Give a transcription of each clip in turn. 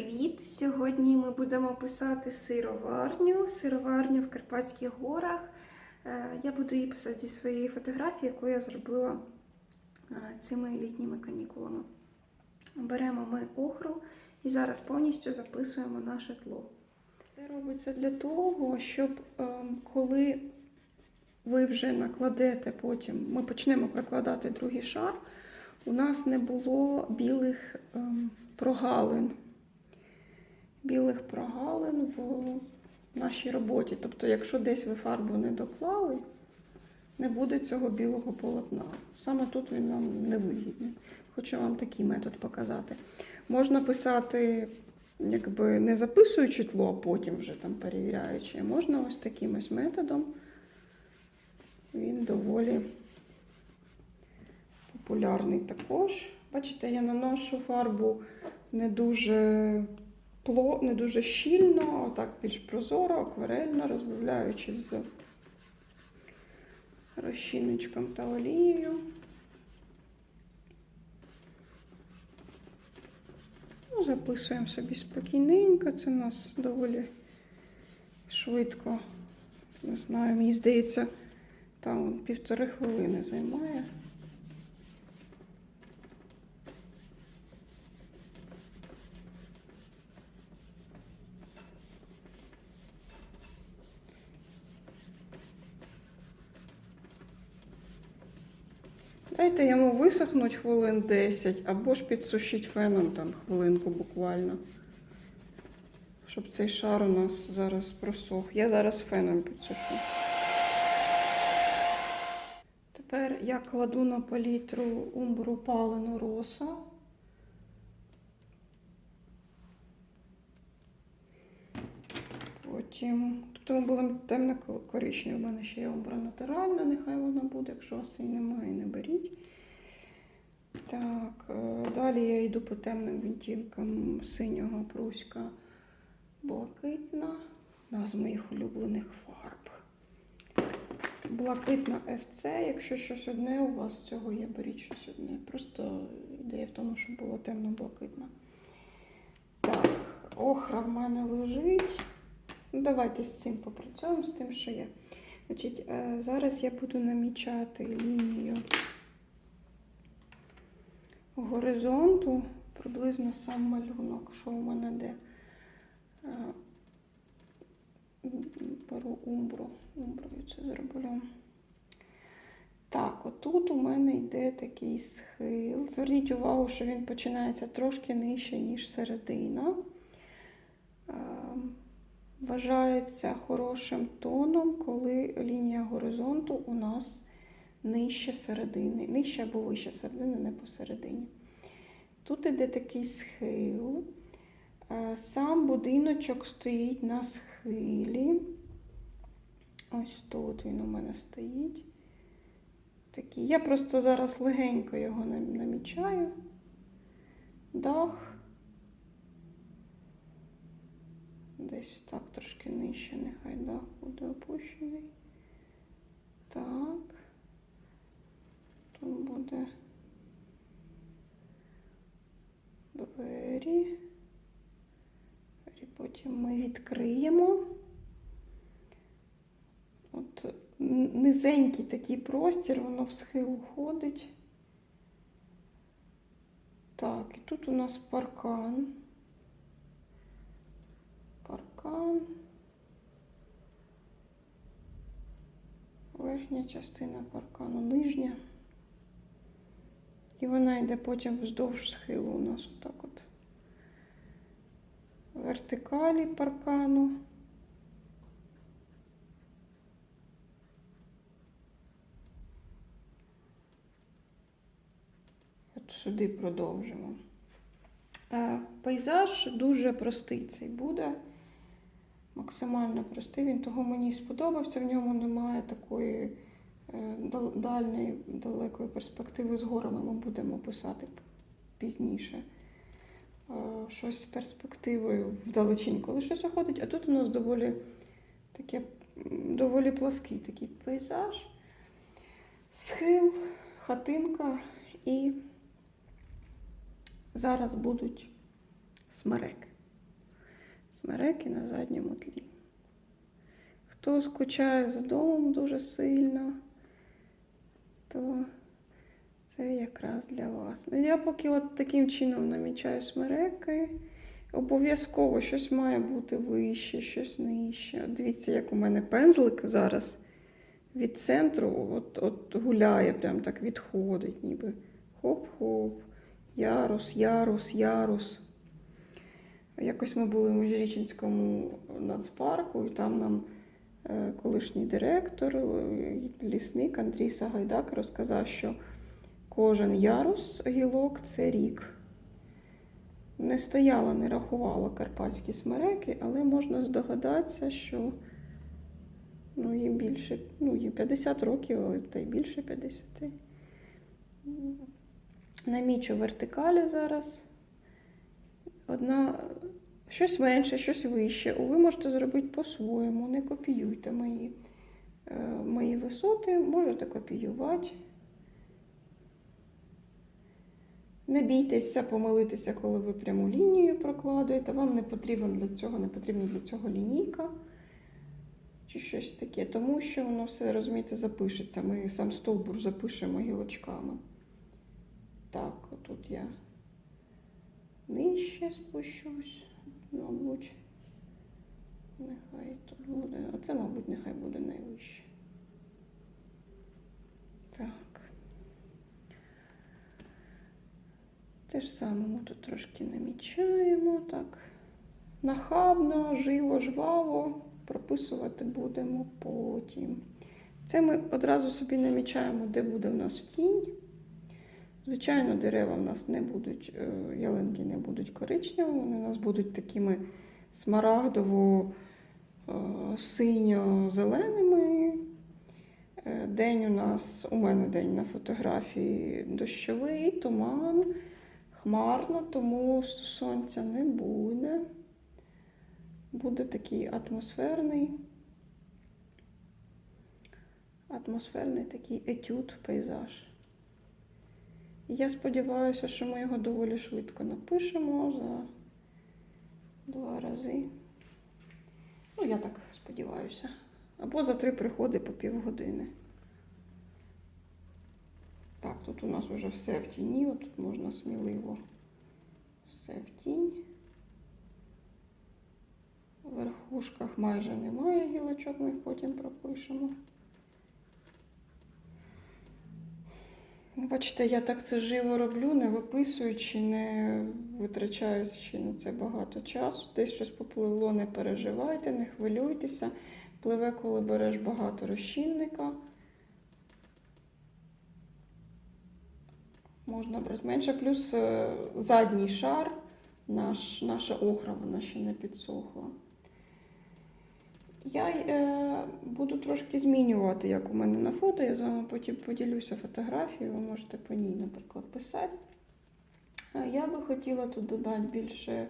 привіт! Сьогодні ми будемо писати сироварню, сироварню в Карпатських горах. Е, Я буду її писати зі своєї фотографії, яку я зробила е, цими літніми канікулами. Беремо ми охру і зараз повністю записуємо наше тло. Це робиться для того, щоб ем, коли ви вже накладете потім, ми почнемо прикладати другий шар, у нас не було білих ем, прогалин. Білих прогалин в нашій роботі. Тобто, якщо десь ви фарбу не доклали, не буде цього білого полотна. Саме тут він нам не вигідний. Хочу вам такий метод показати. Можна писати, якби не записуючи тло, а потім вже там перевіряючи. Можна ось таким ось методом. Він доволі популярний також. Бачите, я наношу фарбу не дуже пло, не дуже щільно, а так більш прозоро, акварельно, розбавляючи з розчинничком та олією. Ну, записуємо собі спокійненько, це у нас доволі швидко. Не знаю, мені здається, там півтори хвилини займає. Дайте йому висохнути хвилин 10, або ж підсушіть феном там хвилинку буквально. Щоб цей шар у нас зараз просох. Я зараз феном підсушу. Тепер я кладу на палітру умбру палену роса. Потім. Тобто ми були темно коричневі. У мене ще є умбра натуральна, нехай вона буде, якщо вас її немає, не беріть. Так, е, далі я йду по темним відтінкам синього пруська блакитна. Одна з моїх улюблених фарб. Блакитна FC. Якщо щось одне у вас цього є, беріть щось одне. Просто ідея в тому, щоб була темно-блакитна. Так, охра в мене лежить. Ну, давайте з цим попрацюємо, з тим, що є. Значить, е, зараз я буду намічати лінію горизонту, приблизно сам малюнок, що у мене де. Е, Беру умбру. Умброю це зроблю. Так, отут у мене йде такий схил. Зверніть увагу, що він починається трошки нижче, ніж середина. Вважається хорошим тоном, коли лінія горизонту у нас нижче середини, нижче або вище середини, не посередині. Тут іде такий схил. Е, Сам будиночок стоїть на схилі. Ось тут він у мене стоїть. Такий. Я просто зараз легенько його намічаю. Дах. Десь так трошки нижче, нехай дах буде опущений. Так. Тут буде двері. Двері Потім ми відкриємо. От низенький такий простір, воно в схил уходить. Так, і тут у нас паркан. Верхня частина паркану, нижня. І вона йде потім вздовж схилу у нас отак от. Вертикалі паркану. От сюди продовжимо. Е, Пейзаж дуже простий цей буде. Максимально простий. Він того мені сподобався. В ньому немає такої е, дальньої, далекої перспективи з горами. Ми будемо писати пізніше. Е, Щось з перспективою вдалечінь, коли щось уходить. А тут у нас доволі таке, доволі плаский такий пейзаж. Схил, хатинка і зараз будуть смереки. Смереки на задньому тлі. Хто скучає за домом дуже сильно, то це якраз для вас. Я поки от таким чином намічаю смереки. Обов'язково щось має бути вище, щось нижче. От Дивіться, як у мене пензлик зараз від центру от, от гуляє, прям так відходить, ніби хоп-хоп, ярус, ярус, ярус. Якось ми були у Міжрічинському нацпарку, і там нам е, колишній директор, е, лісник Андрій Сагайдак розказав, що кожен ярус гілок це рік. Не стояла, не рахувала карпатські смереки, але можна здогадатися, що ну, їм більше, ну, їм 50 років, та й більше 50. Намічу вертикалі зараз. Одна щось менше, щось вище. Ви можете зробити по-своєму, не копіюйте мої, е, мої висоти, можете копіювати. Не бійтеся помилитися, коли ви пряму лінію прокладуєте. Вам не потрібен для цього, не потрібна для цього лінійка чи щось таке, тому що воно все, розумієте, запишеться. Ми сам стовбур запишемо гілочками. Так, отут я нижче спущусь, мабуть. Нехай тут буде. Оце, мабуть, нехай буде найвище. Так. Те ж саме ми тут трошки намічаємо. Так. Нахабно, живо, жваво прописувати будемо потім. Це ми одразу собі намічаємо, де буде в нас тінь. Звичайно, дерева в нас не будуть, е, ялинки не будуть коричневими, вони у нас будуть такими смарагдово-синьо-зеленими. Е, День у нас, у мене день на фотографії дощовий, туман, хмарно, тому сонця не буде. Буде такий атмосферний, атмосферний такий етюд, пейзаж. Я сподіваюся, що ми його доволі швидко напишемо за два рази. Ну, я так сподіваюся. Або за три приходи по півгодини. Так, тут у нас вже все в тіні, от тут можна сміливо все в тінь. В верхушках майже немає гілочок, ми їх потім пропишемо. Бачите, я так це живо роблю, не виписуючи, не витрачаючи на це багато часу. Десь щось попливло, не переживайте, не хвилюйтеся. Пливе, коли береш багато розчинника. Можна брати менше, плюс е, задній шар, наш, наша охра, вона ще не підсохла. Я е, буду трошки змінювати, як у мене на фото. Я з вами потім поділюся фотографією, ви можете по ній, наприклад, писати. Я би хотіла тут додати більше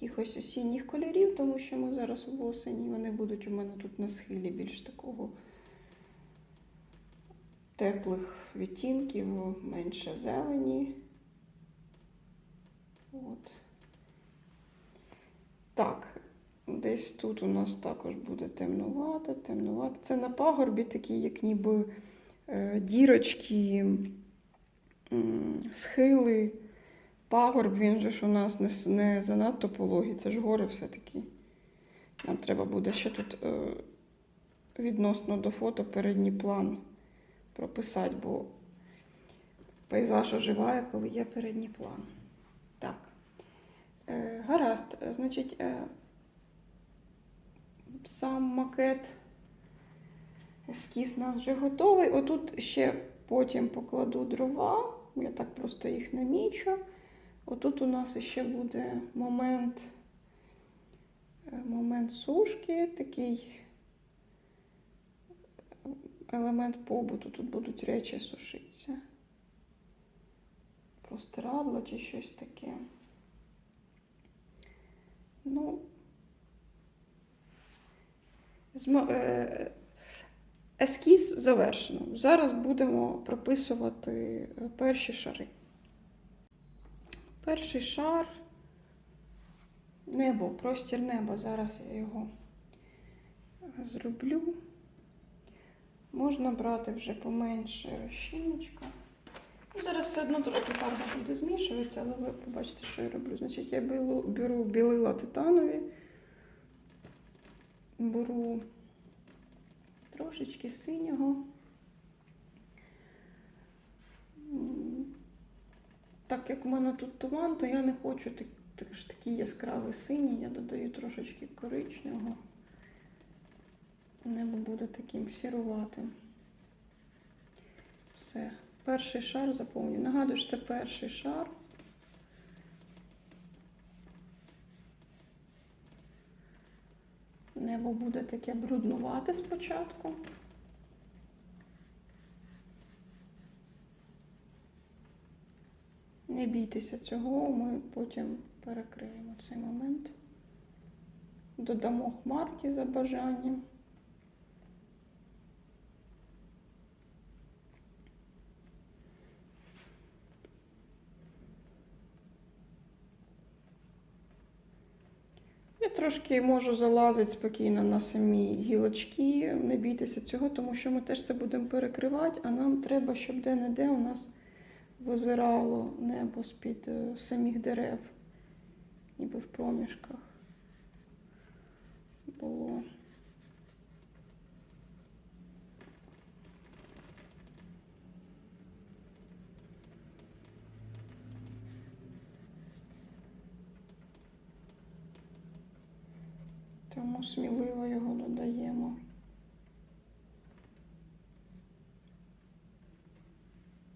якихось осінніх кольорів, тому що ми зараз в осені, вони будуть у мене тут на схилі більш такого теплих відтінків, менше зелені. От. Так, Десь тут у нас також буде темнувато, темнувато. Це на пагорбі такі, як ніби е, дірочки, схили. Пагорб, він же ж у нас не, не занадто пологий, це ж гори все-таки. Нам треба буде ще тут е, відносно до фото передній план прописати, бо пейзаж оживає, коли є передній план. Так. Е, гаразд, значить. Сам макет, ескіз у нас вже готовий. Отут ще потім покладу дрова, я так просто їх намічу. Отут у нас ще буде момент, е, момент сушки, такий елемент побуту. Тут будуть речі сушитися. Простирадло чи щось таке. Ну, е, Ескіз завершено. Зараз будемо прописувати е, перші шари. Перший шар Небо, простір неба. Зараз я його зроблю. Можна брати вже поменше розчинничка. Ну, зараз все одно трошки фарба буде змішуватися, але ви побачите, що я роблю. Значить, я беру, беру білила титанові, беру трошечки синього. Так як у мене тут туман, то я не хочу так, так, такий яскравий синій, я додаю трошечки коричневого. Небо буде таким сіруватим. Все. Перший шар заповню. Нагадую, що це перший шар. Небо буде таке бруднувати спочатку. Не бійтеся цього, ми потім перекриємо цей момент. Додамо хмарки за бажанням. Трошки можу залазити спокійно на самі гілочки, не бійтеся цього, тому що ми теж це будемо перекривати, а нам треба, щоб де-не-де у нас визирало небо з-під е, самих дерев, ніби в проміжках було. Тому сміливо його додаємо.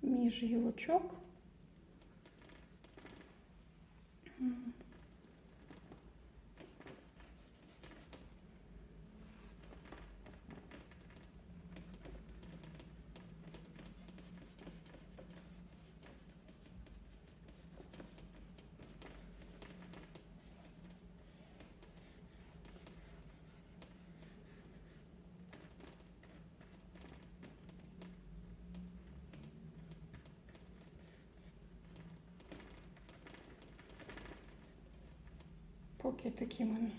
Між гілочок. Поки такими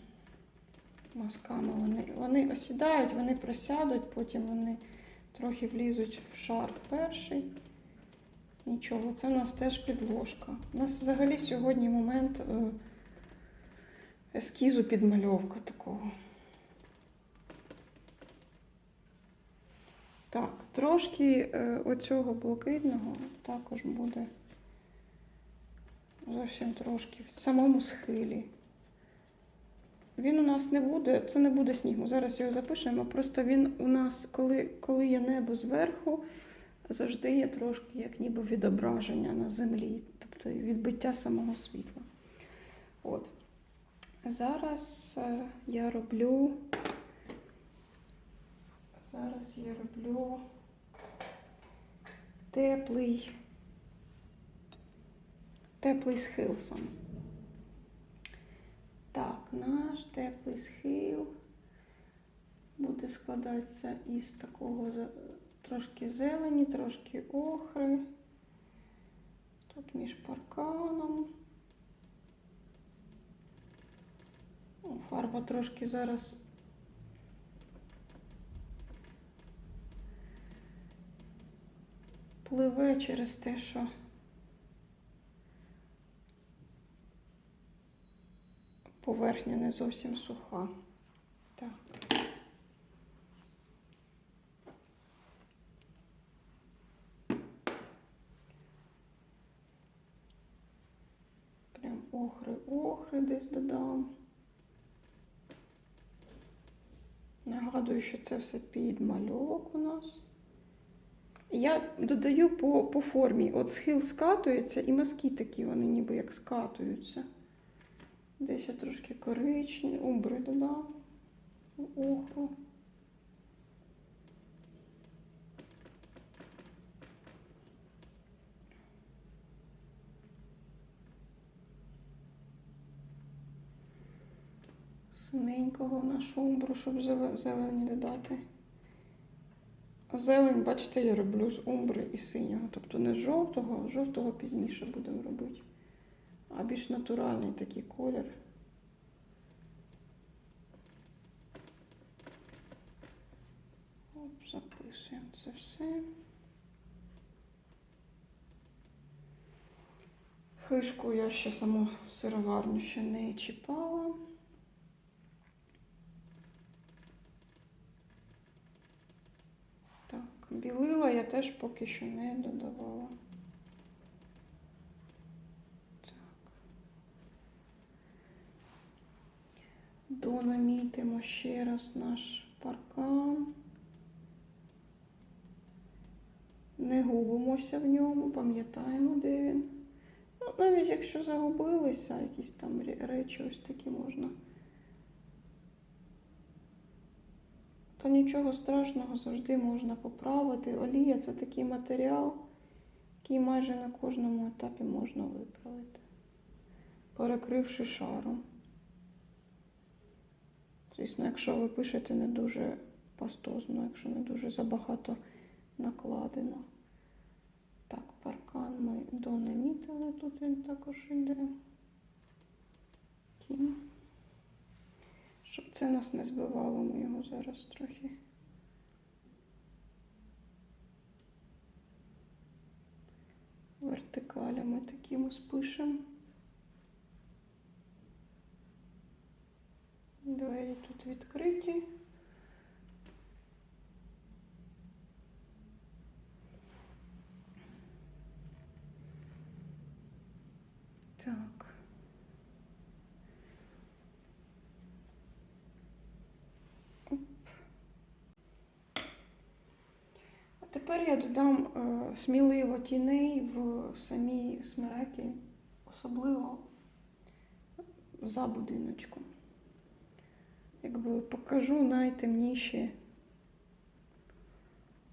мазками вони, вони осідають, вони просядуть, потім вони трохи влізуть в шар перший. Нічого, це у нас теж підложка. У нас взагалі сьогодні момент е, ескізу підмальовка такого. Так, трошки е, оцього блакитного також буде зовсім трошки в самому схилі. Він у нас не буде, це не буде сніг. Ми зараз його запишемо. Просто він у нас, коли, коли є небо зверху, завжди є трошки як ніби відображення на землі, тобто відбиття самого світла. От. Зараз е, я роблю. Зараз я роблю теплий, теплий схил саме. Наш теплий схил буде складатися із такого трошки зелені, трошки охри. Тут між парканом. Фарба трошки зараз пливе через те, що поверхня не зовсім суха. Так. Прям охри-охри десь додам. Нагадую, що це все підмальовок у нас. Я додаю по, по формі. От схил скатується, і мазки такі, вони ніби як скатуються. Десь я трошки коричні, умбри додам. Охру. Синенького в нашу умбру, щоб зелені додати. Зелень, бачите, я роблю з умбри і синього. Тобто не з жовтого, жовтого пізніше будемо робити а більш натуральний такий колір. Оп, записуємо це все. Хишку я ще саму сироварню ще не чіпала. Так, білила я теж поки що не додавала. Донамітимо ще раз наш паркан. Не губимося в ньому, пам'ятаємо, де він. Ну, навіть якщо загубилися, якісь там речі ось такі можна. То нічого страшного завжди можна поправити. Олія це такий матеріал, який майже на кожному етапі можна виправити, перекривши шаром. Звісно, якщо ви пишете не дуже пастозно, якщо не дуже забагато накладено. Так, паркан ми донамітили, тут він також йде. Кінь. Щоб це нас не збивало, ми його зараз трохи. Вертикалями такими спишемо. Двері тут відкриті. Так. Оп. А тепер я додам е, сміливо тіней в самі смереки, особливо за будиночком. Якби покажу найтемніші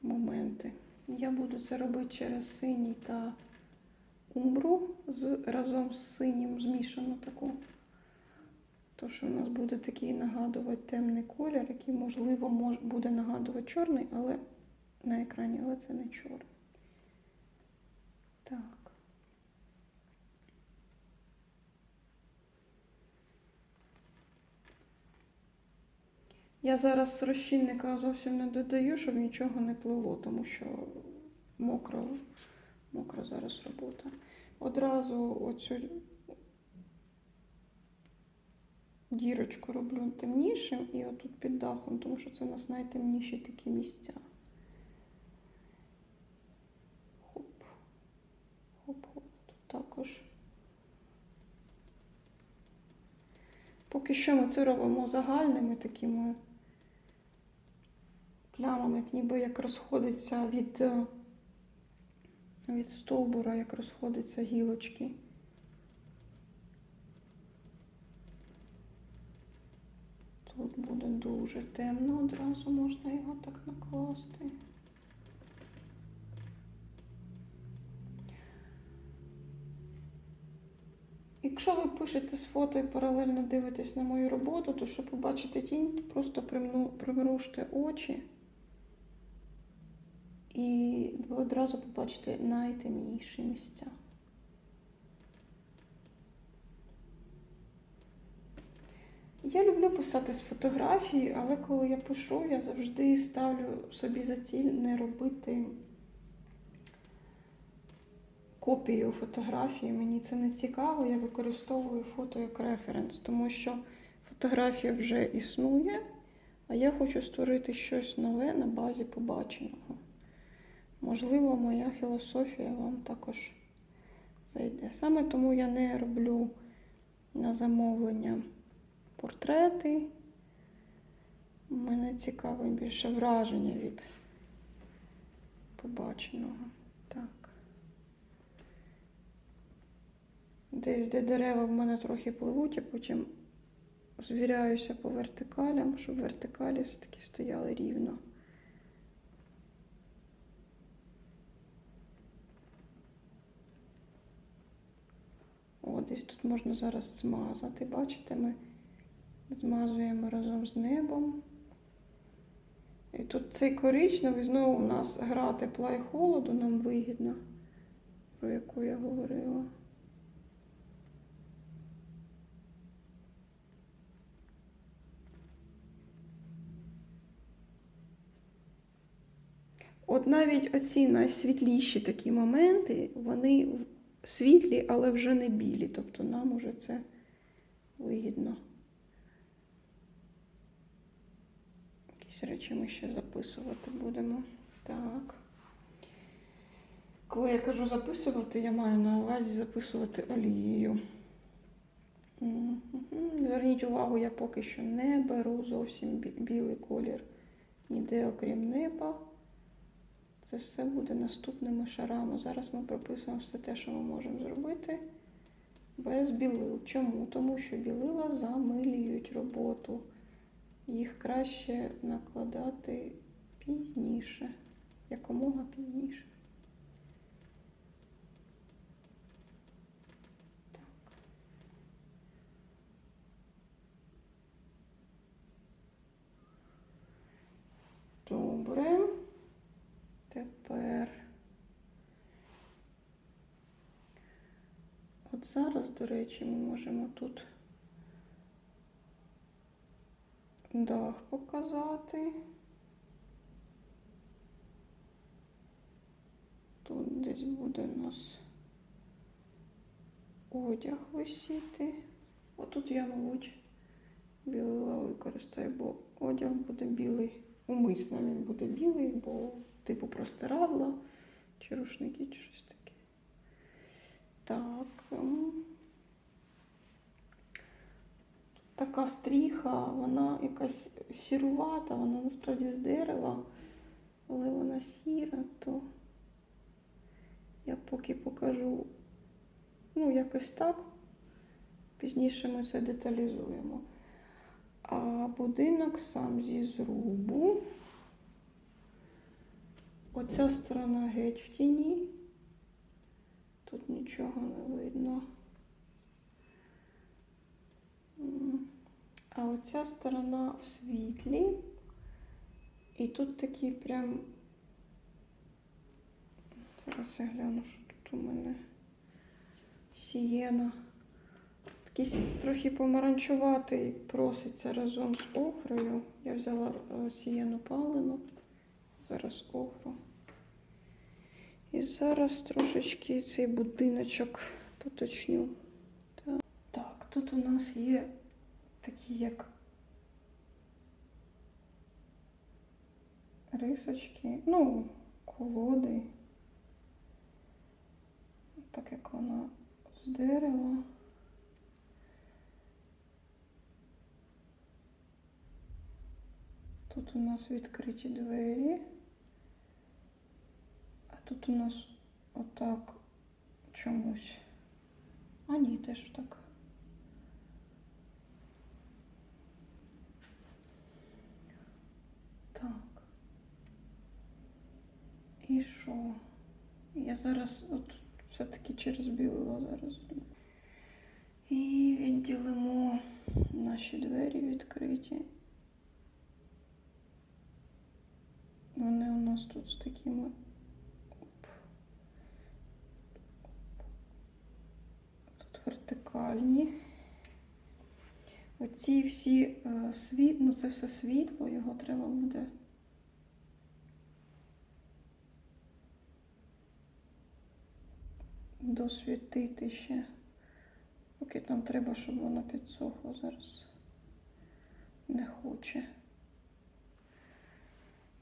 моменти. Я буду це робити через синій та умбру з, разом з синім змішану таку. То, що у нас буде такий нагадувати темний колір, який, можливо, мож, буде нагадувати чорний, але на екрані, але це не чорний. Так. Я зараз розчинника зовсім не додаю, щоб нічого не плило, тому що мокро, мокра зараз робота. Одразу оцю дірочку роблю темнішим і отут під дахом, тому що це у нас найтемніші такі місця. Хоп. Хоп-хоп. Тут також. Поки що ми це робимо загальними такими плямами, ніби як розходиться від, е, від стовбура, як розходяться гілочки. Тут буде дуже темно, одразу можна його так накласти. Якщо ви пишете з фото і паралельно дивитесь на мою роботу, то щоб побачити тінь, просто примружте очі і одразу побачите найтемніші місця. Я люблю писати з фотографії, але коли я пишу, я завжди ставлю собі за ціль не робити копію фотографії. Мені це не цікаво, я використовую фото як референс, тому що фотографія вже існує, а я хочу створити щось нове на базі побаченого. Можливо, моя філософія вам також зайде. Саме тому я не роблю на замовлення портрети. Мене цікавить більше враження від побаченого. Так. Десь, де дерева в мене трохи пливуть, я потім звіряюся по вертикалям, щоб вертикалі все-таки стояли рівно. О, десь тут можна зараз змазати. Бачите, ми змазуємо разом з небом. І тут цей коричневий знову у нас гра тепла і холоду нам вигідна, про яку я говорила. От навіть оці найсвітліші такі моменти, вони світлі, але вже не білі. Тобто нам уже це вигідно. Якісь речі ми ще записувати будемо. Так. Коли я кажу записувати, я маю на увазі записувати олією. Зверніть увагу, я поки що не беру зовсім білий колір ніде, окрім неба. Це все буде наступними шарами. Зараз ми прописуємо все те, що ми можемо зробити без білил. Чому? Тому що білила замилюють роботу. Їх краще накладати пізніше, якомога пізніше. Добре. Тепер. От зараз, до речі, ми можемо тут дах показати. Тут десь буде у нас одяг висіти. Отут я, мабуть, білила використаю, бо одяг буде білий. Умисно він буде білий, бо типу простирадла чи рушники, чи щось таке. Так. ем. Така стріха, вона якась сірувата, вона насправді з дерева, але вона сіра, то я поки покажу, ну, якось так. Пізніше ми це деталізуємо. А будинок сам зі зрубу. Оця сторона геть в тіні. Тут нічого не видно. А оця сторона в світлі. І тут такий прям. Зараз я гляну, що тут у мене сієна. Такий трохи помаранчуватий проситься разом з охрою. Я взяла е, сієну палену, зараз охру. І зараз трошечки цей будиночок поточню. Так, так тут у нас є такі як рисочки, ну, колоди. Так як вона з дерева. Тут у нас відкриті двері. Тут у нас отак чомусь. А ні, теж так. Так. І що? Я зараз от все-таки через білила зараз. І відділимо наші двері відкриті. Вони у нас тут з такими. Оп. Тут вертикальні. Оці всі е, світ, ну це все світло, його треба буде. Досвітити ще. Поки нам треба, щоб воно підсохло зараз. Не хоче.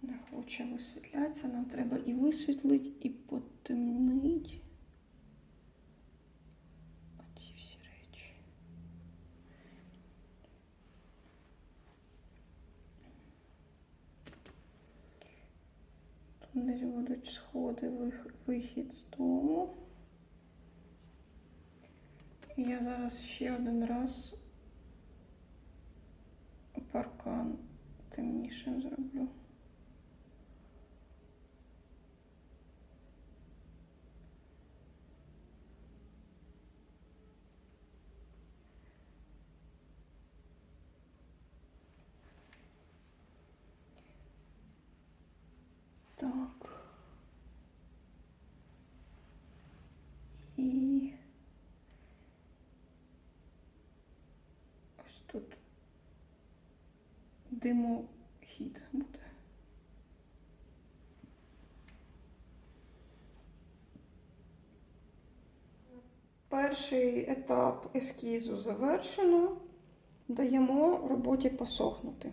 Не хоче висвітлятися. Нам треба і висвітлити, і потемнити. Оці всі речі. Тут десь будуть сходи, вих- вихід з дому. І я зараз ще один раз паркан темнішим зроблю. Ось тут димохід буде. Перший етап ескізу завершено. Даємо роботі посохнути.